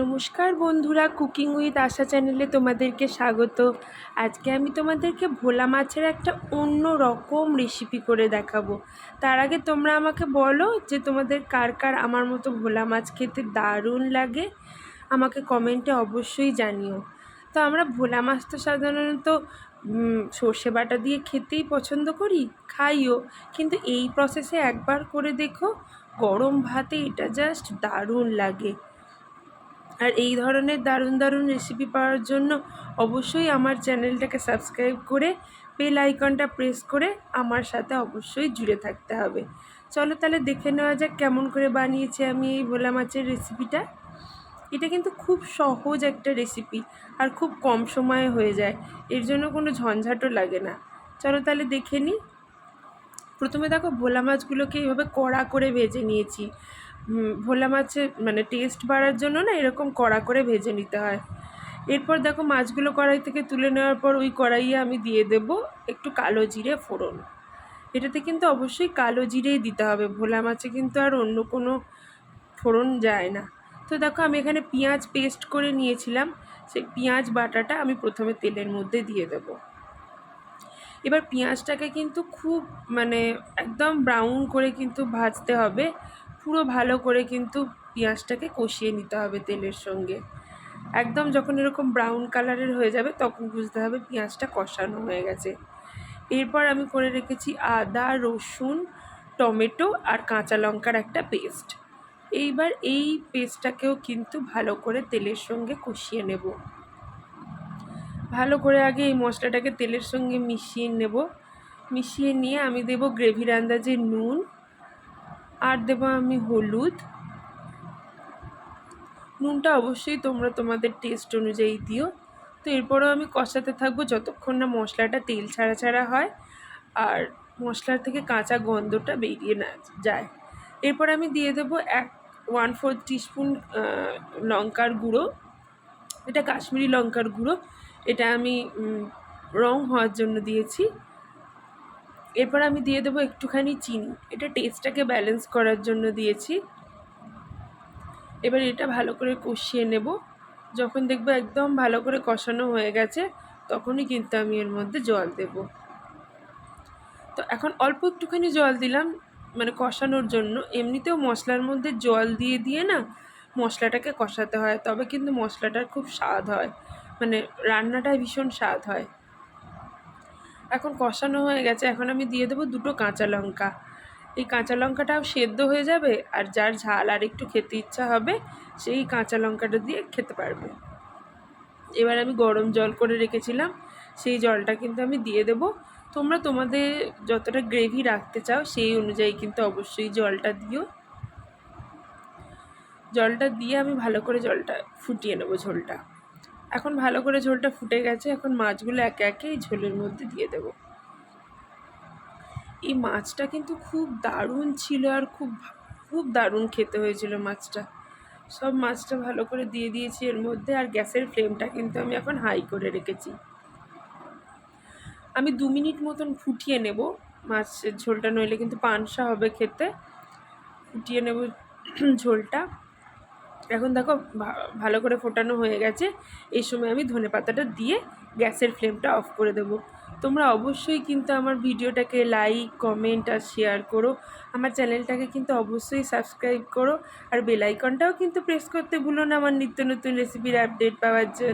নমস্কার বন্ধুরা cooking with আশা চ্যানেলে তোমাদেরকে স্বাগত। আজকে আমি তোমাদেরকে ভোলা মাছের একটা অন্য রকম রেসিপি করে দেখাবো। তার আগে তোমরা আমাকে বলো যে তোমাদের কার কার আমার মতো ভোলা মাছ খেতে দারুণ লাগে, আমাকে কমেন্টে অবশ্যই জানিও। তো আমরা ভোলা মাছ তো সাধারণত সর্ষে বাটা দিয়ে খেতেই পছন্দ করি, খাইও। কিন্তু এই প্রসেসে একবার করে দেখো, গরম ভাতে এটা জাস্ট দারুণ লাগে। আর এই ধরনের দারুণ দারুণ রেসিপি পাওয়ার জন্য অবশ্যই আমার চ্যানেলটাকে সাবস্ক্রাইব করে বেল আইকনটা প্রেস করে আমার সাথে অবশ্যই জুড়ে থাকতে হবে। চলো তাহলে দেখে নেওয়া যাক কেমন করে বানিয়েছি আমি এই ভোলা মাছের রেসিপিটা এটা কিন্তু খুব সহজ একটা রেসিপি আর খুব কম সময়ে হয়ে যায়। এর জন্য কোনো ঝঞ্ঝাটও লাগে না। চলো তাহলে দেখে নিই প্রথমে দেখো ভোলা মাছগুলোকে এইভাবে কড়া করে ভেজে নিয়েছি। ভোলা মাছের মানে টেস্ট বাড়ার জন্য না এরকম কড়া করে ভেজে নিতে হয়। এরপর দেখো মাছগুলো কড়াই থেকে তুলে নেওয়ার পর ওই কড়াইয়ে আমি দিয়ে দেব একটু কালো জিরে ফোড়ন। এটাতে কিন্তু অবশ্যই কালো জিরেই দিতে হবে, ভোলা মাছে কিন্তু আর অন্য কোনো ফোড়ন যায় না। তো দেখো আমি এখানে পেঁয়াজ পেস্ট করে নিয়েছিলাম, সেই পেঁয়াজ বাটাটা আমি প্রথমে তেলের মধ্যে দিয়ে দেবো। এবার পেঁয়াজটাকে কিন্তু খুব মানে একদম ব্রাউন করে কিন্তু ভাজতে হবে পুরো ভালো করে কিন্তু পেঁয়াজটাকে কষিয়ে নিতে হবে তেলের সঙ্গে। একদম যখন এরকম ব্রাউন কালারের হয়ে যাবে, তখন বুঝতে হবে পেঁয়াজটা কষানো হয়ে গেছে। এরপর আমি করে রেখেছি আদা, রসুন, টমেটো আর কাঁচা লঙ্কার একটা পেস্ট এইবার এই পেস্টটাকেও কিন্তু ভালো করে তেলের সঙ্গে কষিয়ে নেব। ভালো করে আগে এই মশলাটাকে তেলের সঙ্গে মিশিয়ে নেব। মিশিয়ে নিয়ে আমি দেব গ্রেভির আন্দাজে নুন আর দেব আমি হলুদ। নুনটা অবশ্যই তোমরা তোমাদের টেস্ট অনুযায়ী দিও। তো এরপরেও আমি কষাতে থাকব যতক্ষণ না মশলাটা তেল ছাড়া ছাড়া হয় আর মশলার থেকে কাঁচা গন্ধটা বেরিয়ে না যায়। এরপর আমি দিয়ে দেবো এক ওয়ান ফোর টিস্পুন লঙ্কার গুঁড়ো। এটা কাশ্মীরি লঙ্কার গুঁড়ো। এটা আমি রং হওয়ার জন্য দিয়েছি। এরপর আমি দিয়ে দেবো একটুখানি চিনি। এটা টেস্টটাকে ব্যালেন্স করার জন্য দিয়েছি। এবার এটা ভালো করে কষিয়ে নেব। যখন দেখব একদম ভালো করে কষানো হয়ে গেছে, তখনই কিন্তু আমি এর মধ্যে জল দেব। তো এখন অল্প একটুখানি জল দিলাম মানে কষানোর জন্য। এমনিতেও মশলার মধ্যে জল দিয়ে দিয়ে না মশলাটাকে কষাতে হয়, তবে কিন্তু মশলাটার খুব স্বাদ হয়। মানে রান্নাটা ভীষণ স্বাদ হয়। এখন কষানো হয়ে গেছে। এখন আমি দিয়ে দেবো দুটো কাঁচা লঙ্কা। এই কাঁচা লঙ্কাটাও সেদ্ধ হয়ে যাবে আর যার ঝাল আর একটু খেতে ইচ্ছা হবে, সেই কাঁচা লঙ্কাটা দিয়ে খেতে পারবে। এবার আমি গরম জল করে রেখেছিলাম, সেই জলটা কিন্তু আমি দিয়ে দেব। তোমরা তোমাদের যতটা গ্রেভি রাখতে চাও, সেই অনুযায়ী কিন্তু অবশ্যই জলটা দিও। জলটা দিয়ে আমি ভালো করে জলটা ফুটিয়ে নেব ঝোলটা। এখন ভালো করে ঝোলটা ফুটে গেছে, এখন মাছগুলো একে একে এই ঝোলের মধ্যে দিয়ে দেবো। এই মাছটা কিন্তু খুব দারুণ ছিল আর খুব খুব দারুণ খেতে হয়েছিল মাছটা। সব মাছটা ভালো করে দিয়ে দিয়েছি এর মধ্যে আর গ্যাসের ফ্লেমটা কিন্তু আমি এখন হাই করে রেখেছি। আমি দু মিনিট মতন ফুটিয়ে নেব মাছের ঝোলটা, নইলে কিন্তু পানসা হবে খেতে। ফুটিয়ে নেব ঝোলটা। এখন দেখো ভালো করে ফোটানো হয়ে গেছে। এই সময় আমি ধনে পাতাটা দিয়ে গ্যাসের ফ্লেমটা অফ করে দেব। তোমরা অবশ্যই কিন্তু আমার ভিডিওটাকে লাইক, কমেন্ট আর শেয়ার করো। আমার চ্যানেলটাকে কিন্তু অবশ্যই সাবস্ক্রাইব করো। আর বেলাইকনটাও কিন্তু প্রেস করতে ভুলো না আমার নিত্য নতুন রেসিপির আপডেট পাওয়ার জন্য।